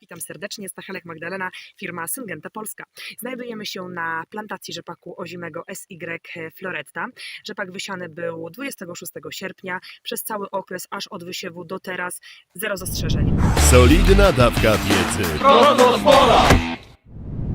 Witam serdecznie, Stachelek Magdalena, firma Syngenta Polska. Znajdujemy się na plantacji rzepaku ozimego SY Floretta. Rzepak wysiany był 26 sierpnia, przez cały okres aż od wysiewu do teraz, zero zastrzeżeń. Solidna dawka wiedzy.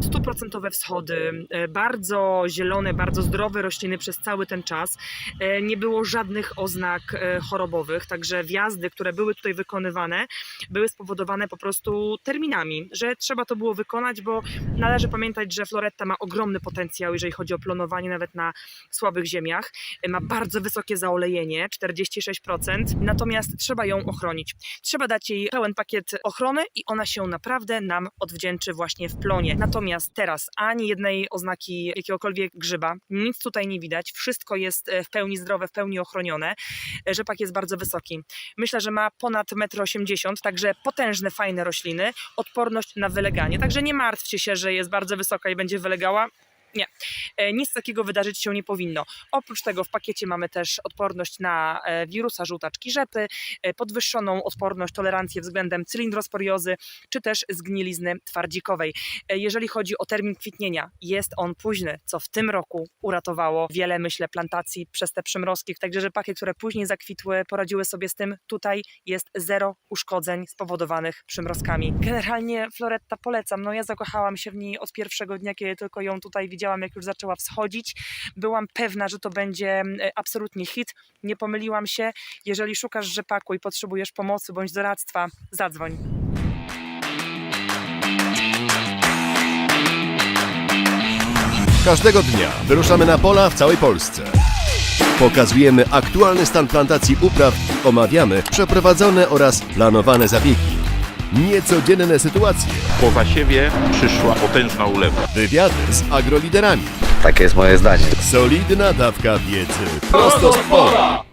Stuprocentowe wschody, e, bardzo zielone, bardzo zdrowe rośliny przez cały ten czas. E, Nie było żadnych oznak e, chorobowych, także wjazdy, które były tutaj wykonywane, były spowodowane po prostu terminami, że trzeba to było wykonać, bo należy pamiętać, że Floretta ma ogromny potencjał, jeżeli chodzi o plonowanie nawet na słabych ziemiach. Ma bardzo wysokie zaolejenie, 46%, natomiast trzeba ją ochronić. Trzeba dać jej pełen pakiet ochrony i ona się naprawdę nam odwdzięczy właśnie w plonie. Natomiast teraz ani jednej oznaki jakiegokolwiek grzyba, nic tutaj nie widać, wszystko jest e, w pełni zdrowe, w pełni ochronione. E, Rzepak jest bardzo wysoki. Myślę, że ma ponad 1,80 m, także potężne, fajne rośliny, odporność na wyleganie. Także nie martwcie się, że jest bardzo wysoka i będzie wylegała. Nie, E, nic takiego wydarzyć się nie powinno. Oprócz tego w pakiecie mamy też odporność na e, wirusa żółtaczki rzepy, e, podwyższoną odporność, tolerancję względem cylindrosporiozy, czy też zgnilizny twardzikowej. Jeżeli chodzi o termin kwitnienia, jest on późny, co w tym roku uratowało wiele, myślę, plantacji przez te przymrozki. Także rzepaki, które później zakwitły, poradziły sobie z tym. Tutaj jest zero uszkodzeń spowodowanych przymrozkami. Generalnie Floretta polecam. No ja zakochałam się w niej od pierwszego dnia, kiedy tylko ją tutaj widziałam, jak już zaczęła wschodzić. Byłam pewna, że to będzie e, absolutnie hit. Nie pomyliłam się. Jeżeli szukasz rzepaku i potrzebujesz pomocy bądź doradztwa, zadzwoń. Każdego dnia wyruszamy na pola w całej Polsce. Pokazujemy aktualny stan plantacji upraw, omawiamy przeprowadzone oraz planowane zabiegi. Niecodzienne sytuacje, Po zasiewie przyszła potężna ulewa. wywiady z agroliderami, Takie jest moje zdanie. solidna dawka wiedzy. Prosto z pola.